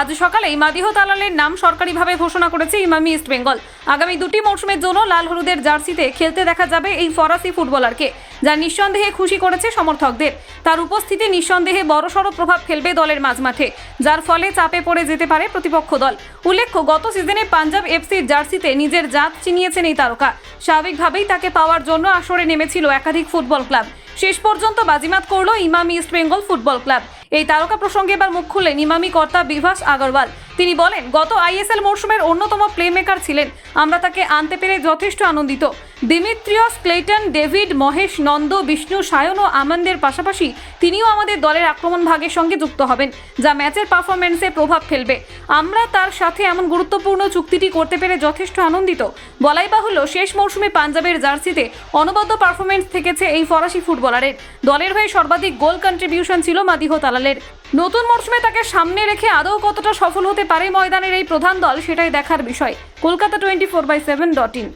আজ সকালেই মাদিহ তালালের নাম সরকারিভাবে ঘোষণা করেছে ইমামি ইস্ট বেঙ্গল। আগামী দুটি মৌসুমের জন্য লাল হলুদের জার্সিতে খেলতে দেখা যাবে এই ফরাসি ফুটবলারকে, যা নিঃসন্দেহে খুশি করেছে সমর্থকদের। তার উপস্থিতি নিঃসন্দেহে বড়সড় প্রভাব ফেলবে দলের মাঝমাঠে, যার ফলে চাপে পড়ে যেতে পারে প্রতিপক্ষ দল। উল্লেখ্য, গত সিজনে পাঞ্জাব এফসির জার্সিতে নিজের জাত চিনিয়েছেন এই তারকা। স্বাভাবিকভাবেই তাকে পাওয়ার জন্য আসরে নেমেছিল একাধিক ফুটবল ক্লাব। শেষ পর্যন্ত বাজিমাত করল Emami East Bengal football club. এই তারকা প্রসঙ্গে এবার মুখ খুললেন ইমামি কর্তা বিভাস আগরওয়াল। তিনি বলেন, গত আইএসএল মরশুমের অন্যতম প্লেমেকার ছিলেন। আমরা তাকে আনতে পেরে যথেষ্ট আনন্দিত। Dimitrios Cleiton David Mahesh, Nanda, Vishnu, Sayan ও আমন্দের পাশাপাশি তিনিও আমাদের দলের আক্রমণ ভাগের সঙ্গে যুক্ত হবেন, যা ম্যাচের পারফরমেন্সে প্রভাব ফেলবে। আমরা তার সাথে এমন গুরুত্বপূর্ণ চুক্তিটি করতে পেরে যথেষ্ট আনন্দিত। বলাই বাহুল্য, শেষ মৌসুমে পাঞ্জাবের জার্সিতে অনবদ্য পারফরমেন্স থেকেছে এই ফরাসি ফুটবলারের। দলের হয়ে সর্বাধিক গোল কন্ট্রিবিউশন ছিল মাদিহ তালালের নতুন মরশুমে তাকে সামনে রেখে আদৌ কতটা সফল হতে পারে ময়দানের এই প্রধান দল, সেটাই দেখার বিষয়। Kolkata twenty four by seven dot in.